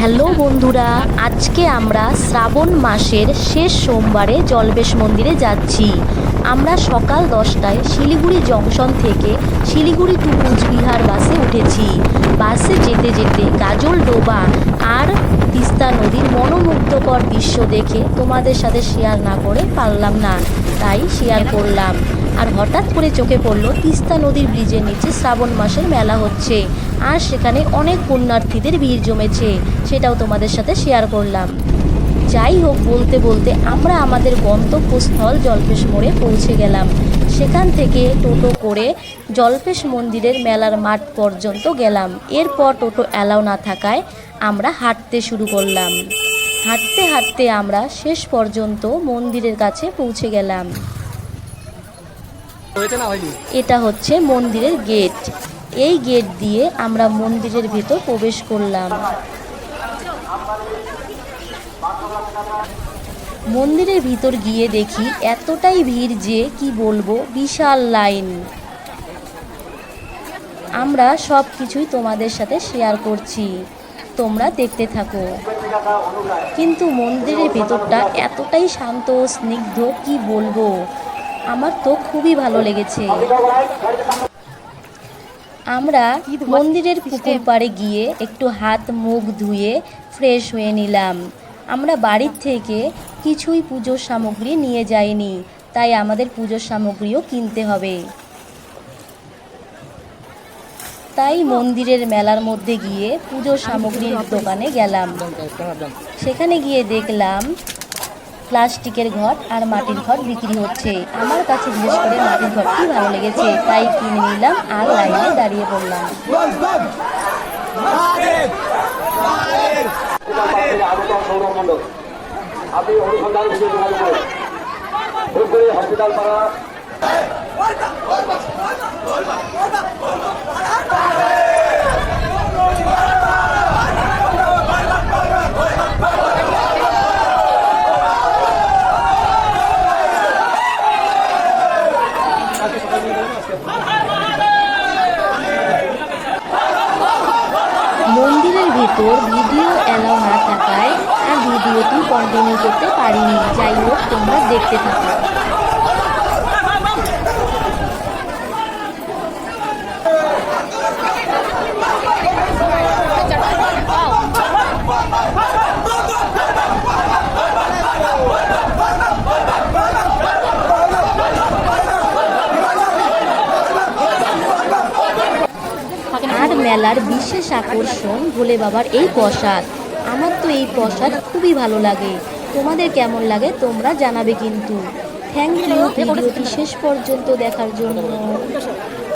Hello বন্ধুরা, আজকে আমরা শ্রাবণ মাসের শেষ সোমবারে জলবেশ মন্দিরে যাচ্ছি। আমরা সকাল দশটায় শিলিগুড়ি জংশন থেকে শিলিগুড়ি টু কুচবিহার বাসে উঠেছি। বাসে যেতে যেতে গাজল ডোবা আর তিস্তা নদীর মনোমুগ্ধকর দৃশ্য দেখে তোমাদের সাথে শেয়ার না করে পারলাম না। তাই শেয়ার করলাম। আর হঠাৎ করে চোখে পড়ল তিস্তা নদীর ব্রিজের নিচে শ্রাবণ মাসের মেলা হচ্ছে। আর সেখানে অনেক পুণ্যার্থীদের ভিড় জমেছে। সেটাও তোমাদের সাথে শেয়ার করলাম। যাই হোক বলতে বলতে আমরা আমাদের গন্তব্যস্থল জল্পেশ মোড়ে পৌঁছে গেলাম। সেখান থেকে টোটো করে জল্পেশ মন্দিরের মেলার মাঠ পর্যন্ত গেলাম। এরপর টোটো অ্যালাউ না থাকায় আমরা হাঁটতে শুরু করলাম। হাঁটতে হাঁটতে আমরা শেষ পর্যন্ত মন্দিরের কাছে পৌঁছে গেলাম। এটা হচ্ছে মন্দিরের গেট। এই গেট দিয়ে আমরা মন্দিরের ভেতর প্রবেশ করলাম। মন্দিরের ভিতর গিয়ে দেখি এতটাই ভিড় যে কি বলব, বিশাল লাইন। আমরা সব কিছুই তোমাদের সাথে শেয়ার করছি। তোমরা দেখতে থাকো। কিন্তু মন্দিরের ভেতরটা এতটাই শান্ত, স্নিগ্ধ, কি বলব? আমার তো খুবই ভালো লেগেছে। আমরা মন্দিরের পুকুর পাড়ে গিয়ে একটু হাত মুখ ধুয়ে ফ্রেশ হয়ে নিলাম। আমরা বাড়ির থেকে কিছুই পুজোর সামগ্রী নিয়ে যাইনি, তাই আমাদের পুজোর সামগ্রীও কিনতে হবে। তাই মন্দিরের মেলার মধ্যে গিয়ে পুজোর সামগ্রীর দোকানে গেলাম। সেখানে গিয়ে দেখলাম প্লাস্টিকের ঘট আর মাটির ঘট বিক্রি হচ্ছে। আমার কাছে বিশেষ করে মাটির ঘরটি ভালো লেগেছে, তাই কিনে নিলাম আর লাইনে দাঁড়িয়ে পড়লাম। আলোচনা সৌরভ মণ্ডল। আপনি অনুসন্ধান খুঁজে যোগাযোগ করুন। ধূপগুড়ি হসপিটাল পাড়া। মন্দিরের ভেতর ভিডিও অ্যালাউ না থাকায় আর ভিডিওটি কন্টিনিউ করতে পারিনি। যাই হোক, তোমরা দেখতে থাকো আর মেলার বিশেষ আকর্ষণ ভোলে বাবার এই প্রসাদ। আমার তো এই প্রসাদ খুবই ভালো লাগে। তোমাদের কেমন লাগে তোমরা জানাবে কিন্তু। থ্যাংক ইউ ভিডিওটি শেষ পর্যন্ত দেখার জন্য।